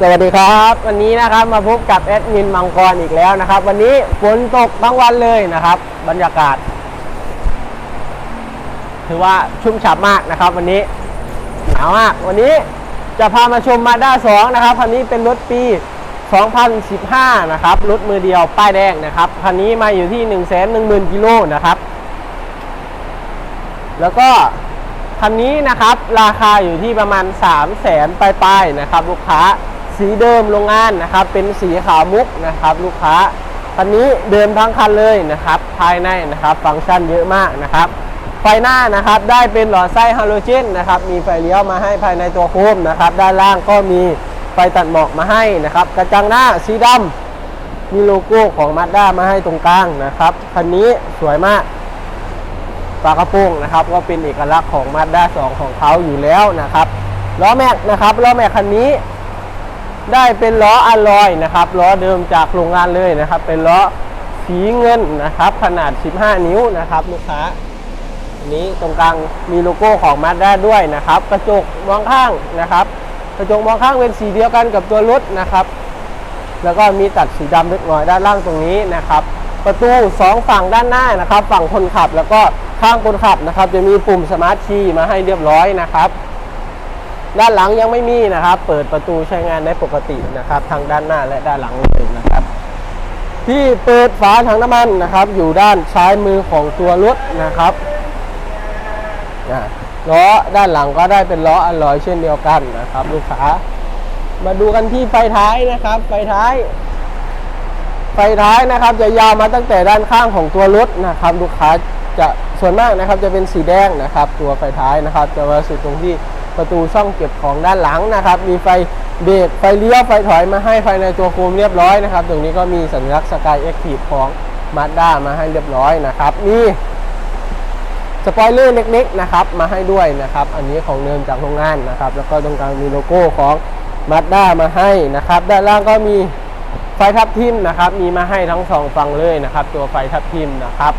สวัสดีครับ วันนี้นะครับมาพบกับแอดมินมังกรอีกแล้วนะครับ วันนี้ฝนตกทั้งวันเลยนะครับ บรรยากาศ ถือว่าชุ่มฉ่ำมากนะครับ วันนี้หนาวมาก วันนี้จะพามาชมมาด้า2นะครับคันนี้เป็นรถปี 2015 นะครับรถมือเดียวป้ายแดงนะครับคันนี้มาอยู่ที่ 1 1 0 0 0 0กิโลนะครับ แล้วก็คันนี้นะครับราคาอยู่ที่ประมาณ 3 0 0แสนปลายๆนะครับ ลูกค้า สีเดิมโรงงานนะครับ เป็นสีขาวมุกนะครับ ลูกค้าคันนี้เดิมทั้งคันเลยนะครับ ภายในนะครับ ฟังก์ชันเยอะมากนะครับ ไฟหน้านะครับได้เป็นหลอดไส้ฮาโลเจนนะครับ มีไฟเลี้ยวมาให้ภายในตัวโคมนะครับ ด้านล่างก็มีไฟตัดหมอกมาให้นะครับ กระจังหน้าสีดำมีโลโก้ของมาด้ามาให้ตรงกลางนะครับ คันนี้สวยมากฝากระโปรงนะครับ ก็เป็นเอกลักษณ์ของ Mazda 2ของเขาอยู่แล้วนะครับล้อแม็กนะครับล้อแม็กคันนี้ ได้เป็นล้ออะลอยนะครับล้อเดิมจากโรงงานเลยนะครับ เป็นล้อสีเงินนะครับ ขนาด 15 นิ้วนะครับ ลูกค้านี้ตรงกลางมีโลโก้ของ Mazda ด้วยนะครับ กระจกมองข้างนะครับ กระจกมองข้างเป็นสีเดียวกันกับตัวรถนะครับ แล้วก็มีตัดสีดำเล็กน้อยด้านล่างตรงนี้นะครับ ประตูสองฝั่งด้านหน้านะครับ ฝั่งคนขับแล้วก็ข้างคนขับนะครับ จะมีปุ่มสมาร์ทคีย์มาให้เรียบร้อยนะครับ ด้านหลังยังไม่มีนะครับ เปิดประตูใช้งานได้ปกตินะครับทางด้านหน้าและด้านหลังเลยนะครับ ที่เปิดฝาถังน้ำมันนะครับ อยู่ด้านซ้ายมือของตัวรถนะครับอ่าล้อด้านหลังก็ได้เป็นล้ออลลอยเช่นเดียวกันนะครับ ลูกค้า มาดูกันที่ไฟท้ายนะครับ ไฟท้าย ไฟท้ายนะครับ จะยาวมาตั้งแต่ด้านข้างของตัวรถนะครับ ลูกค้าจะส่วนมากนะครับจะเป็นสีแดงนะครับ ตัวไฟท้ายนะครับ จะมาสุดตรงที่ ประตูช่องเก็บของด้านหลังนะครับ มีไฟเบรกไฟเลี้ยวไฟถอยมาให้ภายในตัวโคมเรียบร้อยนะครับ ตรงนี้ก็มีสัญลักษณ์สกายเอ็กทีฟของมาด้ามาให้เรียบร้อยนะครับ มีสปอยเลอร์เล็กๆนะครับมาให้ด้วยนะครับ อันนี้ของเนิมจากโรงงานนะครับ แล้วก็ตรงกลางมีโลโก้ของมาด้ามาให้นะครับ ด้านล่างก็มีไฟทับทิมนะครับ มีมาให้ทั้งสองฝั่งเลยนะครับ ตัวไฟทับทิมนะครับ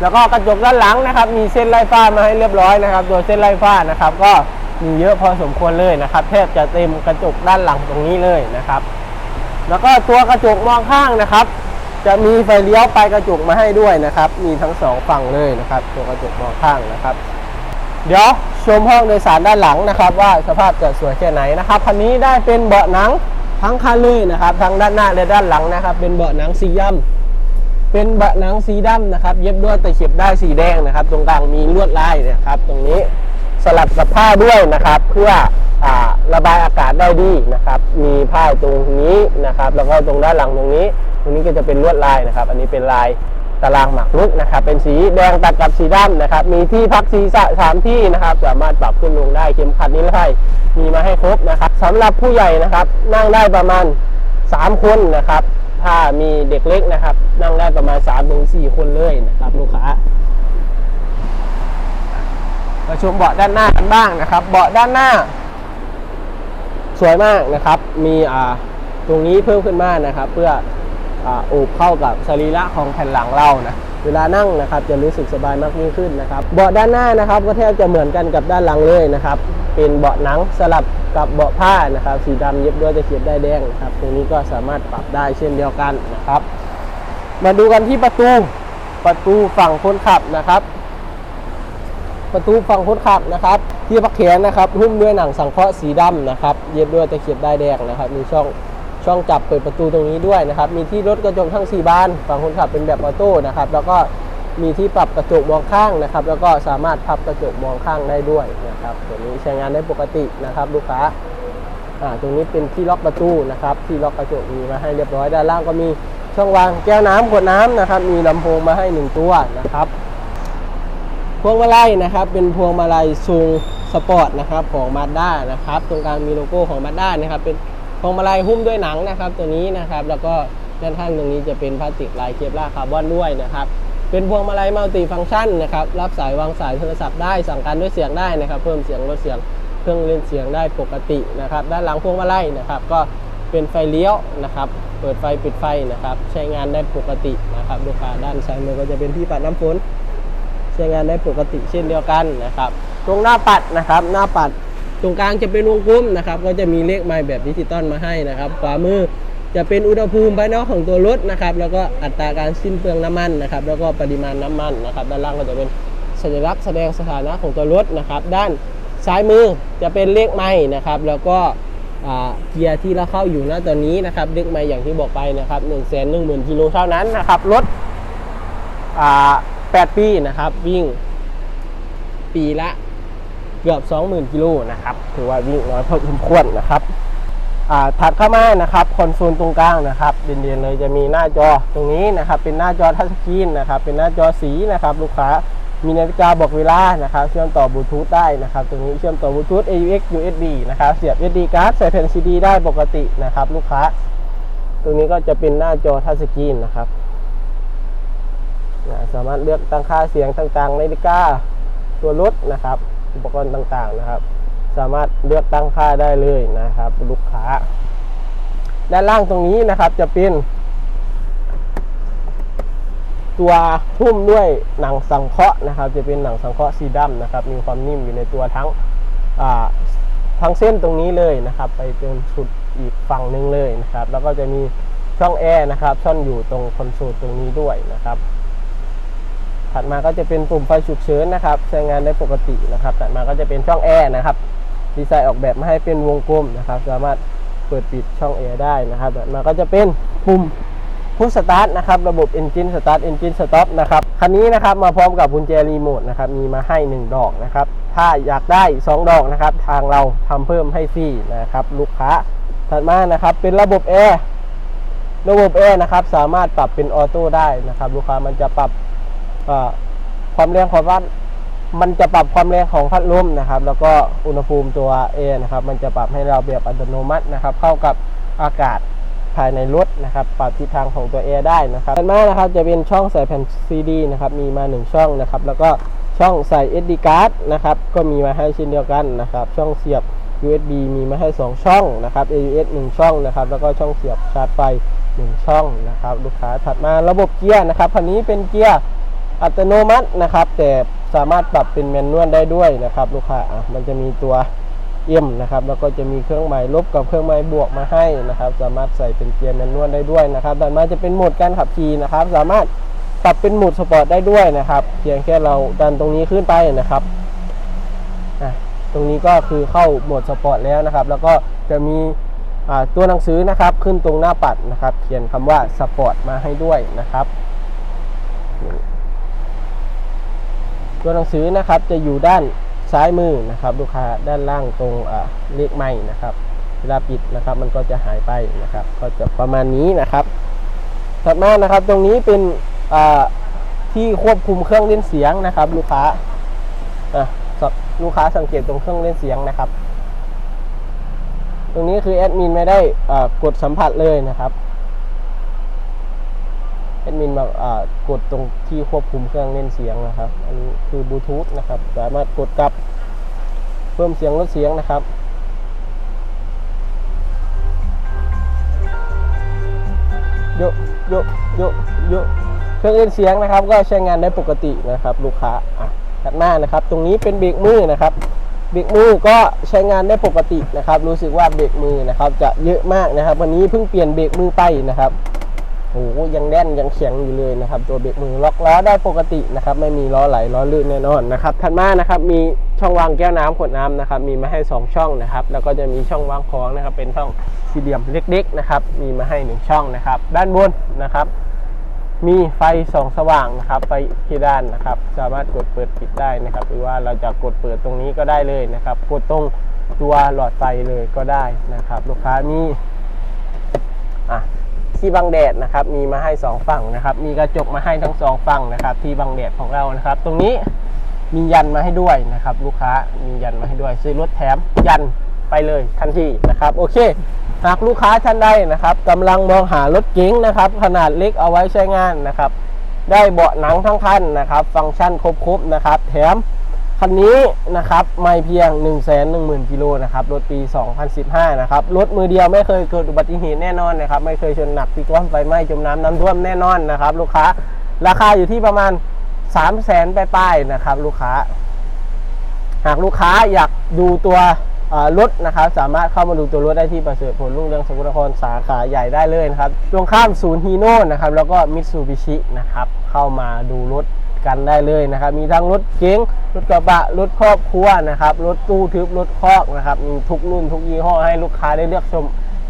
แล้วก็กระจกด้านหลังนะครับ มีเส้นไล่ฟ้ามาให้เรียบร้อยนะครับตัวเส้นไล่ฟ้านะครับ ก็มีเยอะพอสมควรเลยนะครับแทบจะเต็มกระจกด้านหลังตรงนี้เลยนะครับ แล้วก็ตัวกระจกมองข้างนะครับ จะมีไฟเลี้ยวไปกระจกมาให้ด้วยนะครับ มีทั้งสองฝั่งเลยนะครับ ตัวกระจกมองข้างนะครับเดี๋ยวชมห้องโดยสารด้านหลังนะครับ ว่าสภาพจะสวยแค่ไหนนะครับคันนี้ได้เป็นเบาะหนังทั้งคันเลยนะครับ ทั้งด้านหน้าและด้านหลังนะครับ เป็นเบาะหนังสีย่ำ เป็นบะหนังสีดำนะครับ เย็บด้วยตะเข็บได้สีแดงนะครับ ตรงกลางมีลวดลายนะครับ ตรงนี้สลับกับผ้าด้วยนะครับ เพื่ออระบายอากาศได้ดีนะครับ มีผ้าตรงนี้นะครับ แล้วก็ตรงด้านหลังตรงนี้ ตรงนี้ก็จะเป็นลวดลายนะครับ อันนี้เป็นลายตารางหมากรุกนะครับ เป็นสีแดงตัดกับสีดำนะครับ มีที่พักศีรษะสามที่นะครับ สามารถปรับขึ้นลงได้เข็มขัดนิรภัยมีมาให้ครบนะครับสำหรับผู้ใหญ่นะครับ นั่งได้ประมาณ 3 คนนะครับ ถ้ามีเด็กเล็กนะครับ นั่งได้ประมาณ3-4ถึง4คนเลยนะครับ ลูกค้ามาชมเบาะด้านหน้ากันบ้างนะครับ เบาะด้านหน้า สวยมากนะครับ มีอ่าตรงนี้เพิ่มขึ้นมานะครับ เพื่ออ่าโอบเข้ากับสรีระของแผ่นหลังเรานะเวลานั่งนะครับจะรู้สึกสบายมากยิ่งขึ้นนะครับ เบาะด้านหน้านะครับ ก็แทบจะเหมือนกันกับด้านหลังเลยนะครับ เป็นเบาะหนังสลับ กับเบาะผ้านะครับ สีดำเย็บด้วยตะเข็บได้แดงนะครับ ตรงนี้ก็สามารถปรับได้เช่นเดียวกันนะครับ มาดูกันที่ประตูประตูฝั่งคนขับนะครับ ประตูฝั่งคนขับนะครับ ที่พักแขนนะครับหุ้มด้วยหนังสังเคราะห์สีดำนะครับ เย็บด้วยตะเข็บได้แดงนะครับ มีช่องช่องจับเปิดประตูตรงนี้ด้วยนะครับ มีที่รถกระจกทั้ง 4 บาน ฝั่งคนขับเป็นแบบออโต้นะครับ แล้วก็ มีที่ปรับกระจกมองข้างนะครับ แล้วก็สามารถพับกระจกมองข้างได้ด้วยนะครับตัวนี้ใช้งานได้ปกตินะครับ ลูกค้าตรงนี้เป็นที่ล็อกประตูนะครับ ที่ล็อกกระจกมีมาให้เรียบร้อยด้านล่างก็มีช่องวางแก้วน้ำขวดน้ำนะครับ มีลำโพงมาให้หนึ่งตัวนะครับพวงมาลัยนะครับ เป็นพวงมาลัยซูงสปอร์ตนะครับของมาด้านะครับ ตรงกลางมีโลโก้ของมาด้านะครับ เป็นพวงมาลัยหุ้มด้วยหนังนะครับ ตัวนี้นะครับ แล้วก็ด้านข้างตรงนี้จะเป็นพลาสติกลายเคปลาคาร์บอนด้วยนะครับ เป็นพวงมาลัยมัลติฟังก์ชันนะครับรับสายวางสายโทรศัพท์ได้สั่งการด้วยเสียงได้นะครับ เพิ่มเสียงลดเสียงเครื่องเล่นเสียงได้ปกตินะครับ ด้านหลังพวงมาลัยนะครับ ก็เป็นไฟเลี้ยวนะครับ เปิดไฟปิดไฟนะครับ ใช้งานได้ปกตินะครับลูกค้าด้านซ้ายมือก็จะเป็นที่ปัดน้ำฝนใช้งานได้ปกติเช่นเดียวกันนะครับ ตรงหน้าปัดนะครับ หน้าปัดตรงกลางจะเป็นวงกลมนะครับ ก็จะมีเลขไมล์แบบดิจิตอลมาให้นะครับขวามือ จะเป็นอุณหภูมิภายนอกของตัวรถนะครับ แล้วก็อัตราการสิ้นเปลืองน้ำมันนะครับ แล้วก็ปริมาณน้ำมันนะครับ ด้านล่างก็จะเป็นสัญลักษณ์แสดงสถานะของตัวรถนะครับ ด้านซ้ายมือจะเป็นเลขไมล์นะครับ แล้วก็เกียร์ที่เราเข้าอยู่ณตอนนี้นะครับเลขไมล์อย่างที่บอกไปนะครับ1นึ่งแสนหนึ่งหมื่นกิโลเท่านั้นนะครับรถอ่า8ปีนะครับ วิ่งปีละเกือบ 20,000กิโลนะครับถือว่าวิ่งน้อยพอสมควรนะครับ ถัดเข้ามานะครับคอนโซลตรงกลางนะครับเด่นๆเลยจะมีหน้าจอตรงนี้นะครับ เป็นหน้าจอทัชสกรีนนะครับ เป็นหน้าจอสีนะครับ ลูกค้ามีนาฬิกาบอกเวลานะครับเชื่อมต่อบลูทูธได้นะครับ ตรงนี้เชื่อมต่อบลูทูธ AUX USB นะครับ เสียบ SD card ใส่แผ่น CD ได้ปกตินะครับ ลูกค้า ตรงนี้ก็จะเป็นหน้าจอทัชสกรีนนะครับสามารถเลือกตั้งค่าเสียงต่างๆนาฬิกาตัวรถนะครับ อุปกรณ์ต่างๆนะครับ สามารถเลือกตั้งค่าได้เลยนะครับ ลูกค้า ด้านล่างตรงนี้นะครับจะเป็น ตัวหุ้มด้วยหนังสังเคราะห์นะครับ จะเป็นหนังสังเคราะห์สีดำนะครับ มีความนิ่มอยู่ในตัวทั้งทั้งเส้นตรงนี้เลยนะครับ ไปจนสุดอีกฝั่งหนึ่งเลยนะครับ แล้วก็จะมีช่องแอร์นะครับช่อนอยู่ตรงคอนโซลตรงนี้ด้วยนะครับ ถัดมาก็จะเป็นปุ่มไฟฉุกเฉินนะครับ ใช้งานได้ปกตินะครับ ถัดมาก็จะเป็นช่องแอร์นะครับ ดีไซน์ออกแบบมาให้เป็นวงกลมนะครับ สามารถเปิดปิดช่องแอร์ได้นะครับถัดมาก็จะเป็นปุ่มพุชสตาร์ทนะครับระบบ Engine Start Engine Stop นะครับคันนี้นะครับมาพร้อมกับกุญแจรีโมทนะครับมีมาให้ 1 ดอกนะครับถ้าอยากได้ 2 ดอกนะครับทางเราทำเพิ่มให้ฟรีนะครับลูกค้าถัดมานะครับเป็นระบบแอร์ระบบแอร์นะครับสามารถปรับเป็นออโต้ได้นะครับลูกค้ามันจะปรับความแรงของพัด มันจะปรับความแรงของพัดลมนะครับ แล้วก็อุณหภูมิตัวเอนะครับ มันจะปรับให้เราแบบอัตโนมัตินะครับ เข้ากับอากาศภายในรถนะครับ ปรับทิศทางของตัวแอได้นะครับต่อมานะครับจะเป็นช่องใส่แผ่นซีดีนะครับ มีมา 1 ช่องนะครับ แล้วก็ช่องใส่ SD card นะครับ ก็มีมาให้เช่นเดียวกันนะครับ ช่องเสียบ USB มีมาให้ 2 ช่องนะครับ AUX 1 ช่องนะครับ แล้วก็ช่องเสียบชาร์จไฟ 1 ช่องนะครับ ลูกค้าถัดมาระบบเกียร์นะครับคันนี้เป็นเกียร์อัตโนมัตินะครับ แต่ สามารถปรับเป็นแมนนวลได้ด้วยนะครับ ลูกค้าอะมันจะมีตัวเอ็มนะครับแล้วก็จะมีเครื่องหมายลบกับเครื่องหมายบวกมาให้นะครับ สามารถใส่เป็นเกียร์แมนนวลได้ด้วยนะครับต่อมาจะเป็นโหมดการขับขี่นะครับ สามารถปรับเป็นโหมดสปอร์ตได้ด้วยนะครับเพียงแค่เราดันตรงนี้ขึ้นไปนะครับอะตรงนี้ก็คือเข้าโหมดสปอร์ตแล้วนะครับ แล้วก็จะมีอ่าตัวหนังสือนะครับ ขึ้นตรงหน้าปัดนะครับ เขียนคำว่าสปอร์ตมาให้ด้วยนะครับ ตัวหนังสือนะครับจะอยู่ด้านซ้ายมือนะครับ ลูกค้าด้านล่างตรงเลขไม่นะครับเวลาปิดนะครับมันก็จะหายไปนะครับ ก็จะประมาณนี้นะครับ ถัดมานะครับตรงนี้เป็นที่ควบคุมเครื่องเล่นเสียงนะครับ ลูกค้าอะลูกค้าสังเกตตรงเครื่องเล่นเสียงนะครับ ตรงนี้คือแอดมินไม่ได้กดสัมผัสเลยนะครับ แอดมินบอ่ากดตรงที่ควบคุมเครื่องเล่นเสียงนะครับ อันนี้คือบลูทูธนะครับ สามารถกดกลับเพิ่มเสียงลดเสียงนะครับโยกโยกโยกโยกเครื่องเล่นเสียงนะครับ ก็ใช้งานได้ปกตินะครับ ลูกค้าอะถัดหน้านะครับ ตรงนี้เป็นเบรกมือนะครับเบรกมือก็ใช้งานได้ปกตินะครับ รู้สึกว่าเบรกมือนะครับ จะเยอะมากนะครับ วันนี้เพิ่งเปลี่ยนเบรกมือไปนะครับ โอ้โหยังแน่นยังแข็งอยู่เลยนะครับ ตัวเบรกมือล็อกล้อได้ปกตินะครับ ไม่มีล้อไหลล้อลื่นแน่นอนนะครับถัดมานะครับมีช่องวางแก้วน้ำขวดน้ำนะครับ มีมาให้ 2 ช่องนะครับ แล้วก็จะมีช่องวางของนะครับ เป็นช่องสี่เหลี่ยมเล็ก ๆ นะครับ มีมาให้ 1 ช่องนะครับ ด้านบนนะครับมีไฟสองสว่างนะครับไฟที่ด้านนะครับ สามารถกดเปิดปิดได้นะครับ หรือว่าเราจะกดเปิดตรงนี้ก็ได้เลยนะครับ กดตรงตัวหลอดไฟเลยก็ได้นะครับ ลูกค้ามีอะ ที่บังแดดนะครับมีมาให้ 2 ฝั่งนะครับมีกระจกมาให้ทั้ง 2 ฝั่งนะครับที่บังแดดของเรานะครับ ตรงนี้มียันมาให้ด้วยนะครับ ลูกค้ามียันมาให้ด้วย ซื้อรถแถมยันไปเลยทันทีนะครับโอเคหากลูกค้าท่านใดนะครับกำลังมองหารถเก๋งนะครับ ขนาดเล็กเอาไว้ใช้งานนะครับ ได้เบาะหนังทั้งคันนะครับ ฟังก์ชันครบๆนะครับ แถม คันนี้นะครับไม่เพียง 1 1 0 0 0 0 กิโลนะครับรถปี 2015 นะครับรถมือเดียวไม่เคยเกิดอุบัติเหตุแน่นอนนะครับไม่เคยชนหนักพิกความไฟไหม้จมน้ำน้ำท่วมแน่นอนนะครับลูกค้าราคาอยู่ที่ประมาณ 3 0 0 0 0 0ปลายๆนะครับลูกค้า หากลูกค้าอยากดูตัวรถนะครับสามารถเข้ามาดูตัวรถได้ที่ประเสริฐผลรุ่งเรืองสกลนครสาขาใหญ่ได้เลยนะครับตรงข้ามศูนย์ฮีโน่นะครับแล้วก็มิตซูบิชินะครับเข้ามาดูรถ กันได้เลยนะครับ มีทั้งรถเก๋งรถกระบะรถครอบครัวนะครับรถตู้ทึบรถคอกนะครับมีทุกรุ่นทุกยี่ห้อให้ลูกค้าได้เลือกชม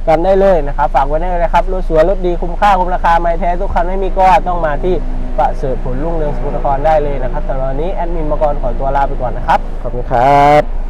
กันได้เลยนะครับ ฝากไว้ได้เลยครับรถสวยรถดีคุ้มค่าคุ้มราคาไม่แท้ทุกคันไม่มีก็ต้องมาที่ประเสริฐผลรุ่งเรืองสกลนครได้เลยนะครับแต่ตอนนี้แอดมินมากรขอตัวลาไปก่อนนะครับขอบคุณครับ